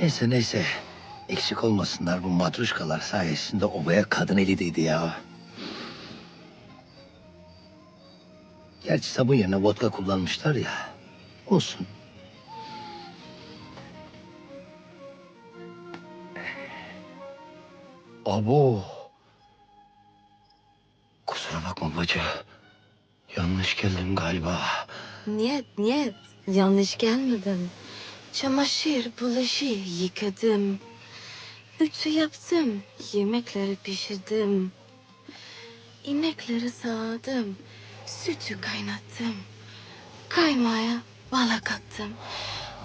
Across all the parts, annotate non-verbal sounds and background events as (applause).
Neyse neyse. Eksik olmasınlar bu matruşkalar sayesinde obaya kadın eli değdi ya. Gerçi sabun yerine vodka kullanmışlar ya. Olsun. Abo. Kusura bakma bacı. Yanlış geldim galiba. Niye, niye? Yanlış gelmedin. Çamaşır, bulaşığı yıkadım. Ütü yaptım, yemekleri pişirdim. İnekleri sağdım, sütü kaynattım. Kaymaya bala kattım.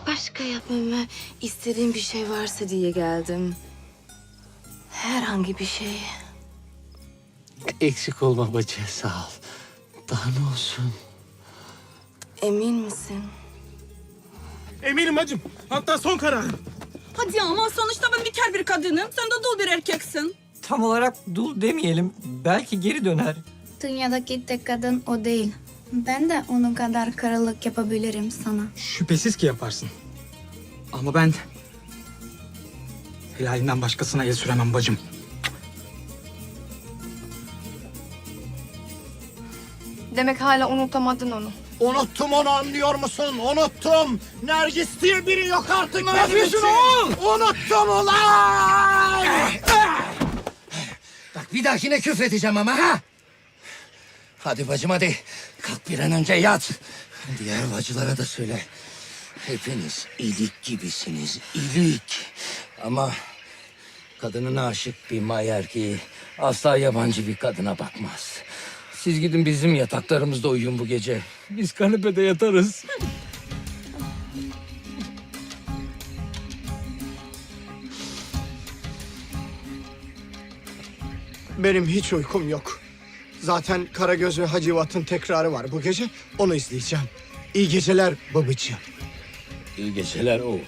Başka yapmamı istediğim bir şey varsa diye geldim. Herhangi bir şey. Eksik olma bacı sağ ol. Daha ne olsun? Emin misin? Eminim hacım. Hatta son kararım. Hadi ama sonuçta ben bekar bir kadınım. Sen de dul bir erkeksin. Tam olarak dul demeyelim. Belki geri döner. Dünyadaki tek kadın o değil. Ben de onun kadar karılık yapabilirim sana. Şüphesiz ki yaparsın. Ama ben... Helalinden başkasına el süremem bacım. Demek hala unutamadın onu. Unuttum onu anlıyor musun? Unuttum. Nergis diye biri yok artık. Ne yapıyorsun oğlum? Unuttum ulan! Bak bir dahakine küfredeceğim ama ha. Hadi bacım hadi. Kalk bir an önce yat. Diğer bacılara da söyle. Hepiniz ilik gibisiniz. ilik. Ama kadınına aşık bir may erkeği asla yabancı bir kadına bakmaz. Siz gidin bizim yataklarımızda uyuyun bu gece. Biz kanepede yatarız. Benim hiç uykum yok. Zaten Karagöz ve Hacivat'ın tekrarı var bu gece. Onu izleyeceğim. İyi geceler babacığım. İyi geceler o.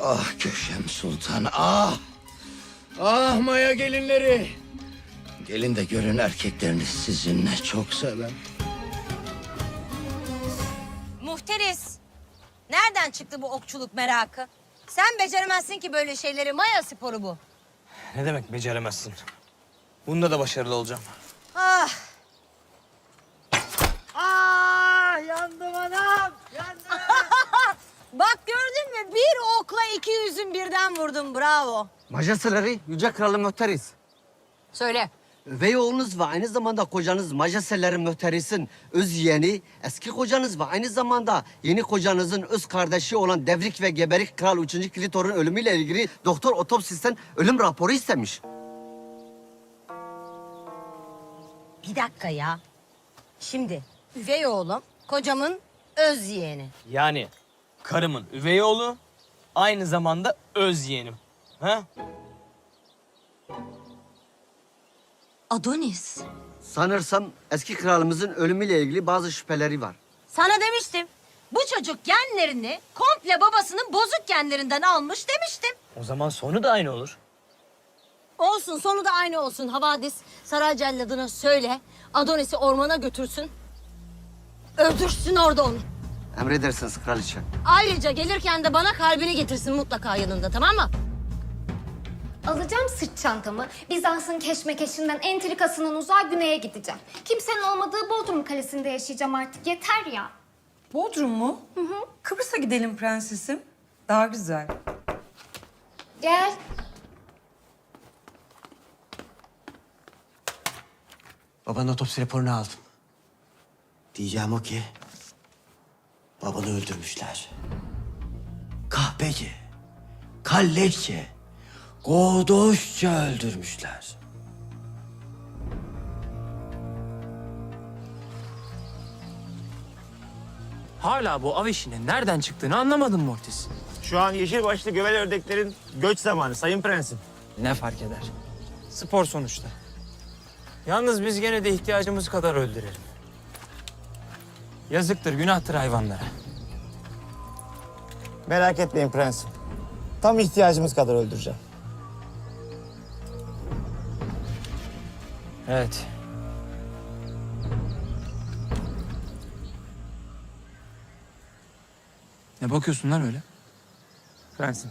Ah köşem sultan ah. Ah maya gelinleri. Gelin de görün erkekleriniz sizinle çok seven. Muhteris. Nereden çıktı bu okçuluk merakı? Sen beceremezsin ki böyle şeyleri. Maya sporu bu. Ne demek beceremezsin? Bunda da başarılı olacağım. Ah. Ah yandım anam. (laughs) Bak gördün mü? Bir okla iki yüzün birden vurdum. Bravo. Majesteleri Yüce Kralım Möhteris. Söyle. Üvey oğlunuz ve aynı zamanda kocanız Majesteleri Möhteris'in öz yeğeni, eski kocanız ve aynı zamanda yeni kocanızın öz kardeşi olan Devrik ve Geberik Kral 3. Klitor'un ölümüyle ilgili doktor otopsisten ölüm raporu istemiş. Bir dakika ya. Şimdi üvey oğlum kocamın öz yeğeni. Yani karımın üvey oğlu aynı zamanda öz yeğenim. Ha? Adonis. Sanırsam eski kralımızın ölümüyle ilgili bazı şüpheleri var. Sana demiştim. Bu çocuk genlerini komple babasının bozuk genlerinden almış demiştim. O zaman sonu da aynı olur. Olsun sonu da aynı olsun Havadis. Saray celladına söyle. Adonis'i ormana götürsün. Öldürsün orada onu. Emredersiniz kraliçe. Ayrıca gelirken de bana kalbini getirsin mutlaka yanında tamam mı? Alacağım sırt çantamı. Bizans'ın keşmekeşinden, entrikasından uzağa güneye gideceğim. Kimsenin olmadığı Bodrum Kalesi'nde yaşayacağım artık. Yeter ya. Bodrum mu? Hı hı. Kıbrıs'a gidelim prensesim. Daha güzel. Gel. Babanın otopsi raporunu aldım. Diyeceğim o ki... ...babanı öldürmüşler. Kahpece, kalleşçe, godoşça öldürmüşler. Hala bu av işinin nereden çıktığını anlamadım Mortis. Şu an yeşil başlı gövel ördeklerin göç zamanı sayın prensim. Ne fark eder? Spor sonuçta. Yalnız biz gene de ihtiyacımız kadar öldürelim. Yazıktır, günahtır hayvanlara. Merak etmeyin prensim. Tam ihtiyacımız kadar öldüreceğim. Evet. Ne bakıyorsun lan öyle? Prensim.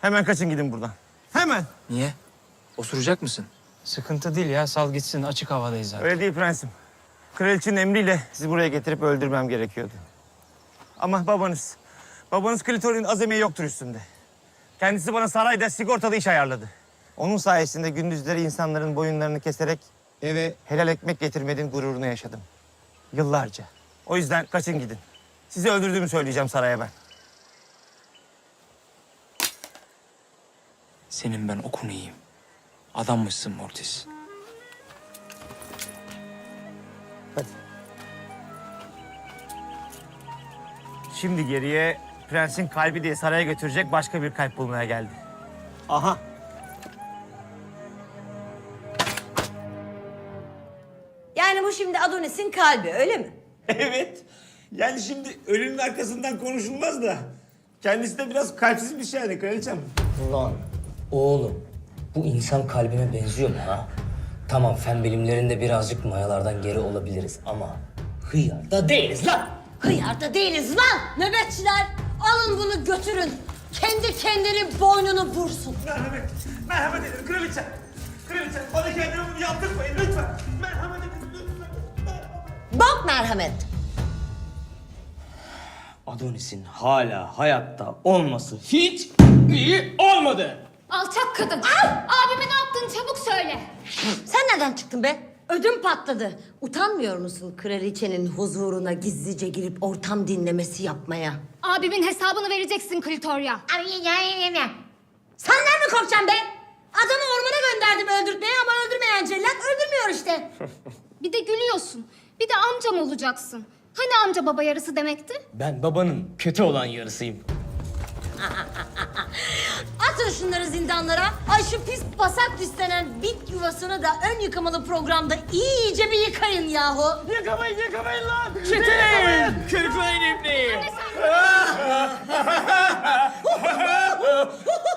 Hemen kaçın gidin buradan. Hemen. Niye? Osuracak mısın? Sıkıntı değil ya. Sal gitsin. Açık havadayız zaten. Öyle değil prensim. Kraliçenin emriyle sizi buraya getirip öldürmem gerekiyordu. Ama babanız, babanız Klitor'un azamiye yoktur üstünde. Kendisi bana sarayda sigortalı iş ayarladı. Onun sayesinde gündüzleri insanların boyunlarını keserek eve helal ekmek getirmenin gururunu yaşadım. Yıllarca. O yüzden kaçın gidin. Sizi öldürdüğümü söyleyeceğim saraya ben. Senin ben okunu yiyeyim. Adammışsın Mortis. Şimdi geriye prensin kalbi diye saraya götürecek başka bir kalp bulmaya geldi. Aha. Adonis'in kalbi öyle mi? Evet. Yani şimdi ölünün arkasından konuşulmaz da. Kendisi de biraz kalpsizmiş yani kraliçem. Ulan oğlum bu insan kalbine benziyor mu ha? Tamam fen bilimlerinde birazcık mayalardan geri olabiliriz ama hıyar da değiliz lan. Hıyarda değiliz lan nöbetçiler. Alın bunu götürün. Kendi kendini boynunu vursun. Merhamet. Merhamet edin kraliçem. Kraliçem bana kendimi bunu yaptırmayın lütfen. Merhamet. Adonis'in hala hayatta olması hiç iyi olmadı. Alçak kadın. Abime ne yaptın çabuk söyle. Sen nereden çıktın be? Ödüm patladı. Utanmıyor musun kraliçenin huzuruna gizlice girip ortam dinlemesi yapmaya? Abimin hesabını vereceksin Klitorya. Senden mi korkacaksın be? Adamı ormana gönderdim öldürtmeye ama öldürmeyen amcam olacaksın. Hani amca baba yarısı demekti? Ben babanın kötü olan yarısıyım. (laughs) Atın şunları zindanlara. Ay şu pis basak düstenen bit yuvasını da ön yıkamalı programda iyice bir yıkayın yahu. Yıkamayın yıkamayın lan. Çetin. Kırklayın ibneyi. (laughs) (laughs)